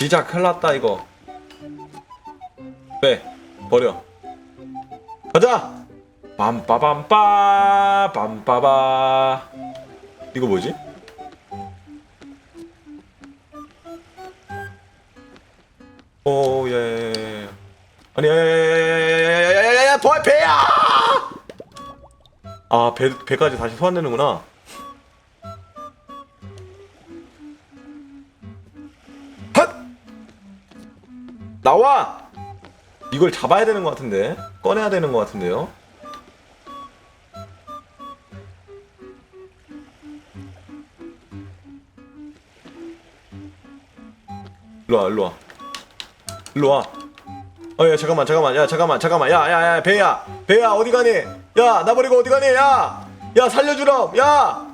진짜 큰일 났다 이거 빼 버려 가자 빰빠밤빠 빰빠바 이거 뭐지? 오예 아니 야야야야야야야야야 도와 배야 아 배, 배까지 다시 소환되는구나 나와! 이걸 잡아야 되는 것 같은데? 꺼내야 되는 것 같은데요? 일로와 일로와. 일로와. 어야 잠깐만 잠깐만. 야 잠깐만 잠깐만. 야야 야 배야. 배야 어디 가니? 야 나 버리고 어디 가니? 야야 살려주렴 야!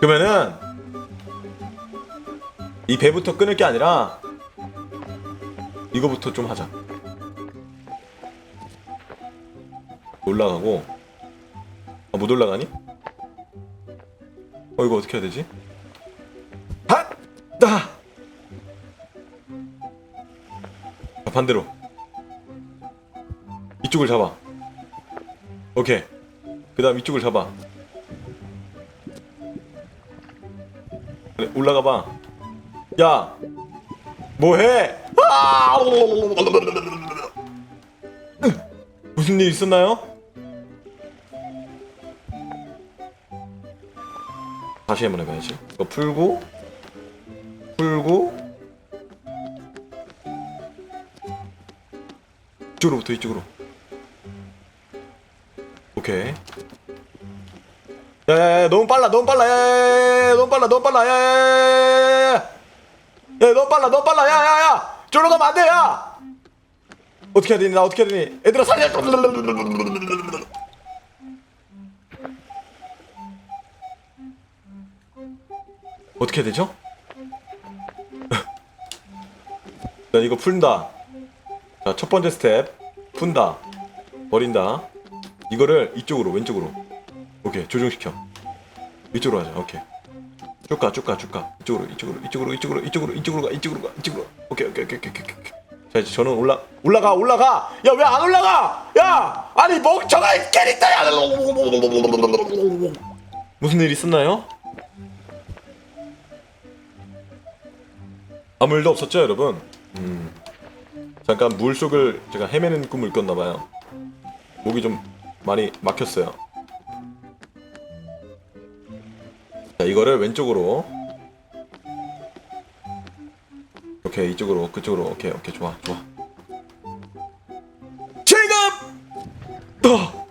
그러면은 이 배부터 끊을 게 아니라 이거부터 좀 하자 올라가고 아, 못 올라가니? 어 이거 어떻게 해야 되지? 핫! 따! 아, 반대로 이쪽을 잡아 오케이 그 다음 이쪽을 잡아 그래 올라가봐 야 뭐해 아! 무슨 일 있었나요? 다시 한번 해봐야지 이거 풀고 풀고 이쪽으로부터 이쪽으로 오케이 야 야 야 너무 빨라 너무 빨라 야 야야 너무 빨라 너무 빨라 야 야 야 야 야야 너무 빨라 너무 빨라. 야 야 야. 저로 가면 안 돼 야. 어떻게 해야 되니? 나 어떻게 해야 되니? 얘들아 살려. 어떻게 해야 되죠? 자 이거 푼다. 자 첫 번째 스텝. 푼다. 버린다. 이거를 이쪽으로 왼쪽으로. 오케이 조정시켜. 이쪽으로 하자. 오케이 쭉가 쭉가 쭉가 이쪽으로 이쪽으로 이쪽으로 이쪽으로 이쪽으로 이쪽으로 가 이쪽으로 가 이쪽으로. 오케이 오케이 오케이 오케이 오케이. 자 이제 저는 올라 올라가 올라가! 야 왜 안 올라가? 야! 아니 멍청한 캐릭터야! 무슨 일 있었나요? 아무 일도 없었죠 여러분? 음. 잠깐 물 속을 제가 헤매는 꿈을 꿨나봐요. 목이 좀 많이 막혔어요 자 이거를 왼쪽으로. 오케이 이쪽으로 그쪽으로. 오케이 오케이 좋아 좋아. 지금 어!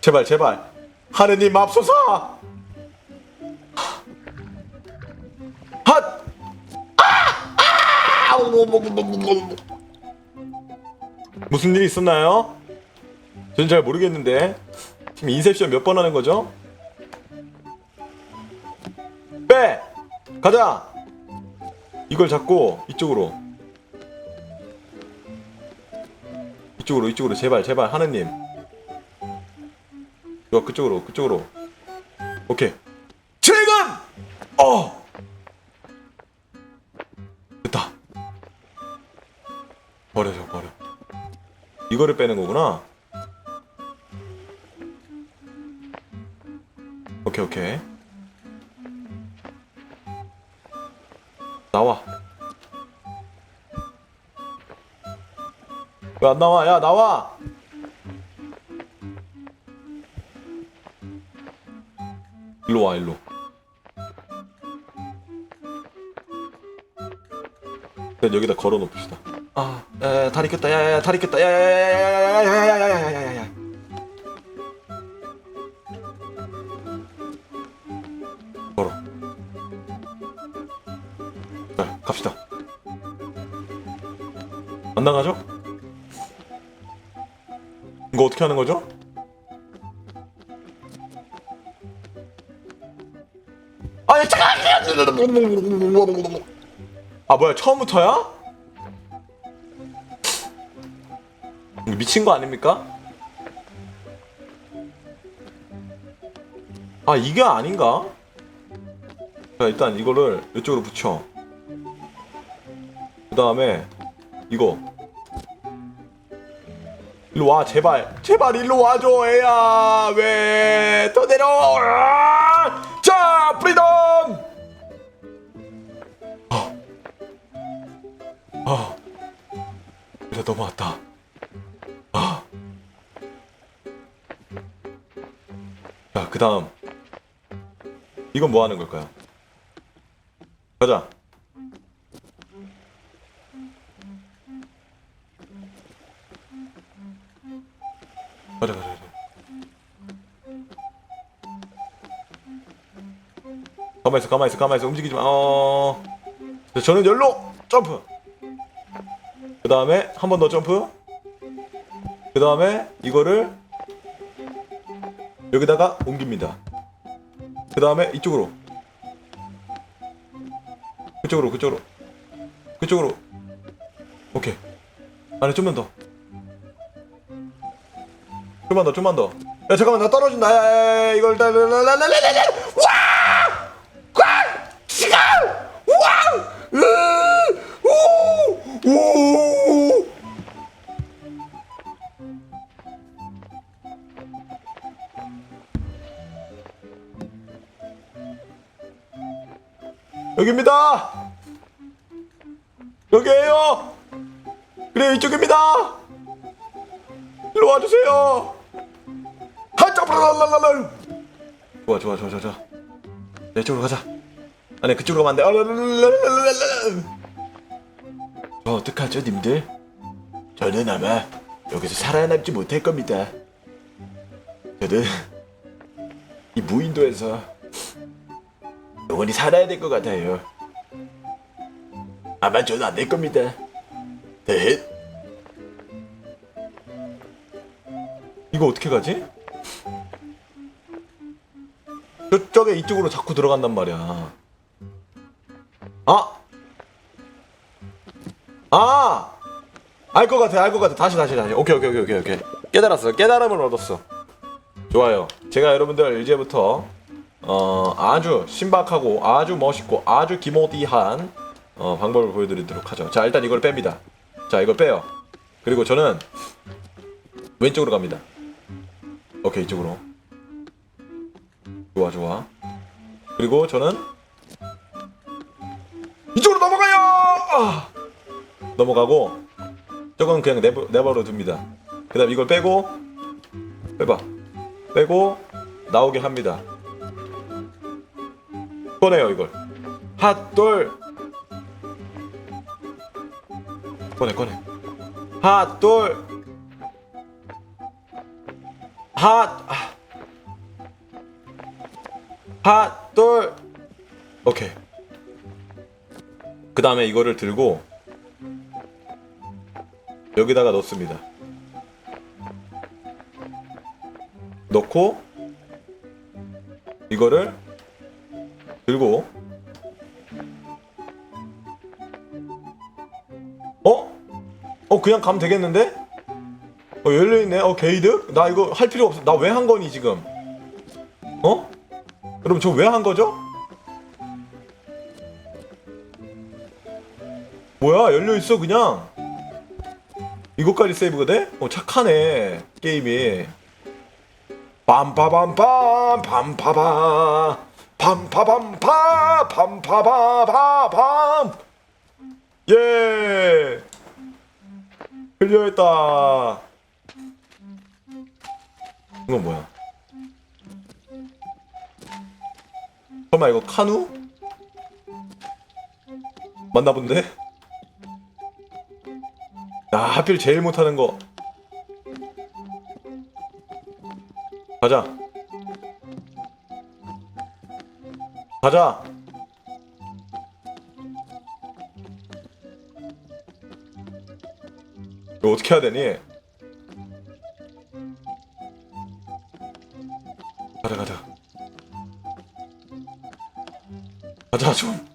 제발 제발. 하느님 맙소사! 핫! 아! 무슨 일이 있었나요? 저는 잘 모르겠는데. 지금 인셉션 몇 번 하는 거죠? 가자! 이걸 잡고 이쪽으로. 이쪽으로 이쪽으로. 제발 제발. 하느님. 좋아 그쪽으로 그쪽으로. 오케이. 지금! 어! 됐다. 버려 저 버려. 이거를 빼는 거구나. 오케이 오케이 나와 왜 안 나와 야 나와 일로 와 일로 일단 여기다 걸어 놓읍시다 아 야, 야, 다리 꼈다 야야야 다리 꼈다 야야야야야야야야야야야야야 갑시다 안 나가죠? 이거 어떻게 하는 거죠? 아니 잠깐 아 뭐야 처음부터야? 미친 거 아닙니까? 아 이게 아닌가? 자 일단 이거를 이쪽으로 붙여 그 다음에 이거. 일로 와 제발. 제발 일로 와줘 애야. 왜더 내려와 자 프리덤! 아, 아. 그래 넘어왔다. 아. 자그 다음. 이건 뭐 하는 걸까요? 가자 가만히 있어 가만히 있어 가만히 있어 움직이지 마 어... 자, 저는 열로 점프 그 다음에 한 번 더 점프 그 다음에 이거를 여기다가 옮깁니다 그 다음에 이쪽으로 그쪽으로 그쪽으로 그쪽으로 오케이 아니 좀만 더 좀만 더 좀만 더 야 잠깐만 나 떨어진다 야, 야, 야, 이걸 라라라라라라라 와! 꽉! 시간! 와! 으! 오! 오! 여기입니다. 여기에요. 그래 이쪽입니다. 일로 와주세요. 한짝라라라라. 좋아 좋아 좋아 좋아 좋아. 네, 이쪽으로 가자. 아니 그쪽으로 가면 안 돼. 라라라라라라라. 저 어떡하죠, 님들? 저는 아마 여기서 살아남지 못할 겁니다. 저는 이 무인도에서 영원히 살아야 될 것 같아요. 아마 저는 안 될 겁니다. 네. 이거 어떻게 가지? 저쪽에 이쪽으로 자꾸 들어간단 말이야. 아! 아! 알 것 같아, 알 것 같아. 다시, 다시, 다시. 오케이, 오케이, 오케이, 오케이, 오케이. 깨달았어. 깨달음을 얻었어. 좋아요. 제가 여러분들 이제부터 어, 아주 신박하고 아주 멋있고 아주 기모디한 어, 방법을 보여드리도록 하죠. 자, 일단 이걸 뺍니다. 자, 이걸 빼요. 그리고 저는 왼쪽으로 갑니다. 오케이, 이쪽으로. 좋아, 좋아. 그리고 저는 이쪽으로 넘어가요! 아! 넘어가고 저건 그냥 내버, 내버려 둡니다. 그 다음 이걸 빼고 빼봐. 빼고 나오게 합니다. 꺼내요 이걸 핫돌 꺼내 꺼내 핫돌 핫 아. 핫돌 오케이 그 다음에 이거를 들고 여기다가 넣습니다 넣고 이거를 들고 어? 어 그냥 가면 되겠는데? 어 열려있네 어 게이드? 나 이거 할 필요 없어 나 왜 한 거니 지금 어? 여러분 저 왜 한 거죠? 뭐야? 열려있어 그냥? 이것까지 세이브가 돼? 어 착하네 게임이. 빰빠밤빰 빰빠바 팜파밤파 팜파바바밤 예! 클리어했다. 이건 뭐야? 설마 이거 카누? 맞나 본데? 아 하필 제일 못하는 거 가자 가자. 이거 어떻게 해야 되니? 가자 가자. 가자 좀.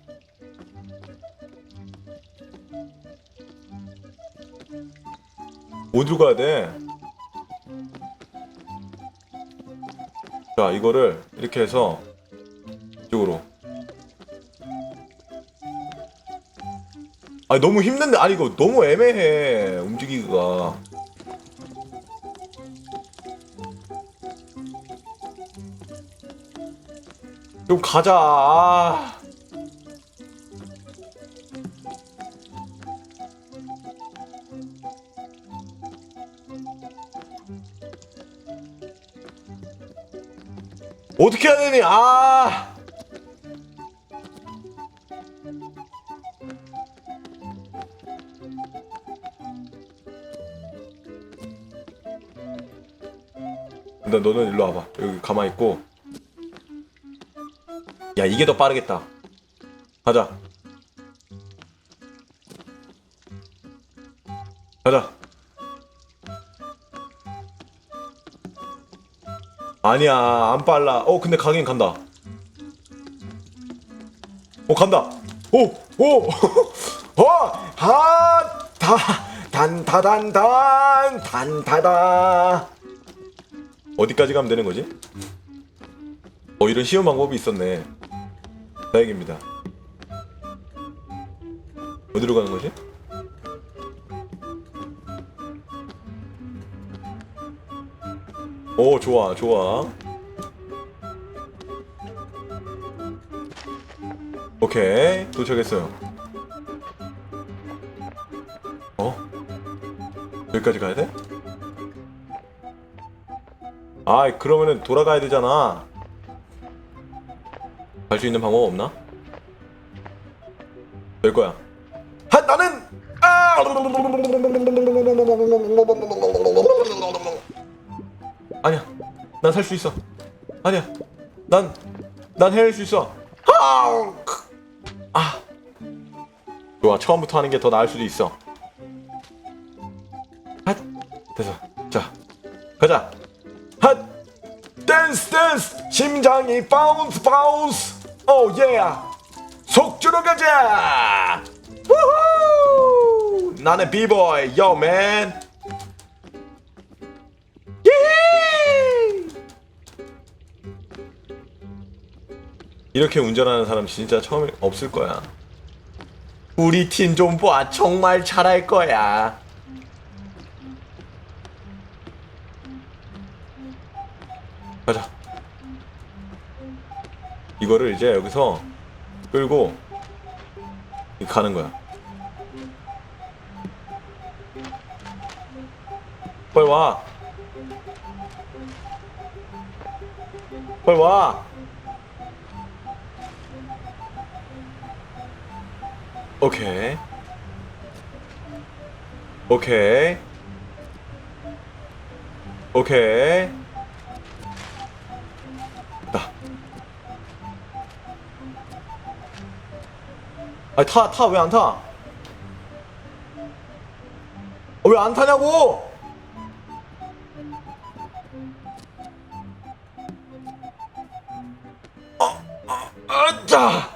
어디로 가야 돼? 자 이거를 이렇게 해서 이쪽으로 아니 너무 힘든데 아니 이거 너무 애매해 움직이기가 좀 가자 아. 어떻게 해야 되니? 아. 근데 너는 일로 와봐. 여기 가만히 있고. 야 이게 더 빠르겠다. 가자. 가자 아니야 안 빨라. 어 근데 가긴 간다. 어 간다. 오오어하다 단타단단 단타다. 어디까지 가면 되는 거지? 어 이런 쉬운 방법이 있었네. 다행입니다. 어디로 가는 거지? 오 좋아 좋아 오케이 도착했어요 어? 여기까지 가야 돼? 아 그러면은 돌아가야 되잖아 갈 수 있는 방법 없나? 될 거야 하 나는 아 난 살 수 있어. 아니야. 난 난 해낼 수 있어. 크. 아. 좋아. 처음부터 하는 게 더 나을 수도 있어. 핫. 됐어. 자. 가자. 핫. 댄스 댄스. 심장이 바운스 바운스. 오 예 속주로 가자 우후! 나는 비보이. 요 맨 이렇게 운전하는 사람 진짜 처음 없을 거야 우리 팀 좀 봐 정말 잘할 거야 가자. 이거를 이제 여기서 끌고 가는 거야. 빨리 와. 빨리 와. 오케이. 오케이. 오케이. 나. 아니 타, 타, 왜 안 타? 어, 왜안 타냐고? 어, 어, 아짜!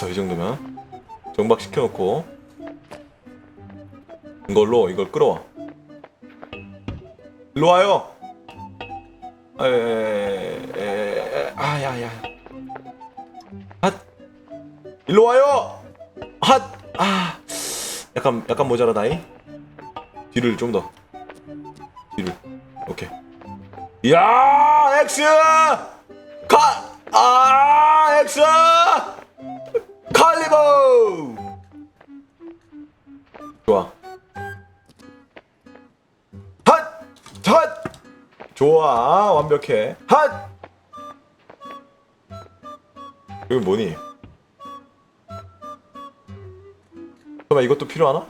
됐어, 이 정도면. 정박 시켜놓고 이걸로 이걸 끌어와. 일로 와요. 에에에에 아야야 핫. 일로 와요. 핫아 약간 약간 모자라다이? 뒤를 좀 더. 뒤를. 오케이. 야 엑스 가아 엑스 칼리버 좋아 핫! 핫! 좋아 완벽해 핫! 여기 뭐니? 잠깐만 이것도 필요하나?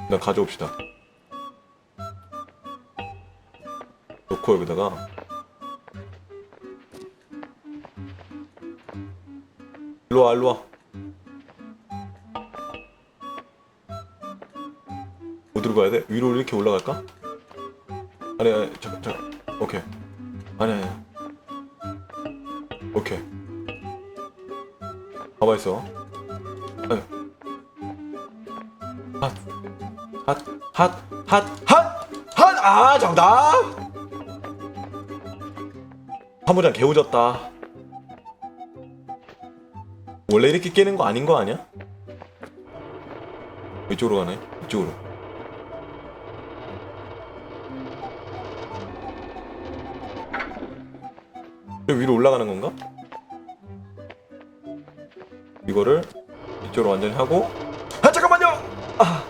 일단 가져옵시다 놓고 여기다가 일로 와 일로 와 어디로 가야 돼? 위로 이렇게 올라갈까? 아니 아니 잠깐 잠깐 오케이 아니 아니 오케이 가만 있어. 아유. 핫, 핫, 핫, 핫, 핫, 핫. 아 정답. 사무장 개우졌다. 원래 이렇게 깨는 거 아닌 거 아니야? 이쪽으로 가네. 이쪽으로. 여기 위로 올라가는 건가? 이거를 이쪽으로 완전히 하고 아 잠깐만요 아.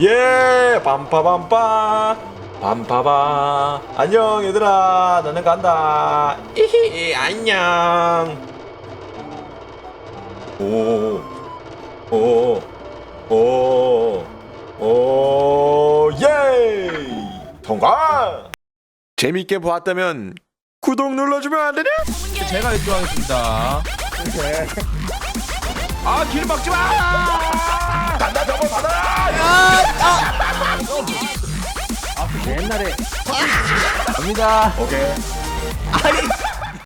예 빰빠밤빠 빰빠바 안녕 얘들아 나는 간다 이히 안녕 오 오 오 오 예 통과 재밌게 보았다면 구독 눌러주면 안 되냐? 제가 1등 하겠습니다. 아, 길 막지 마! 간다 저거 받아라! 옛날에. 갑니다. 오케이. 아니,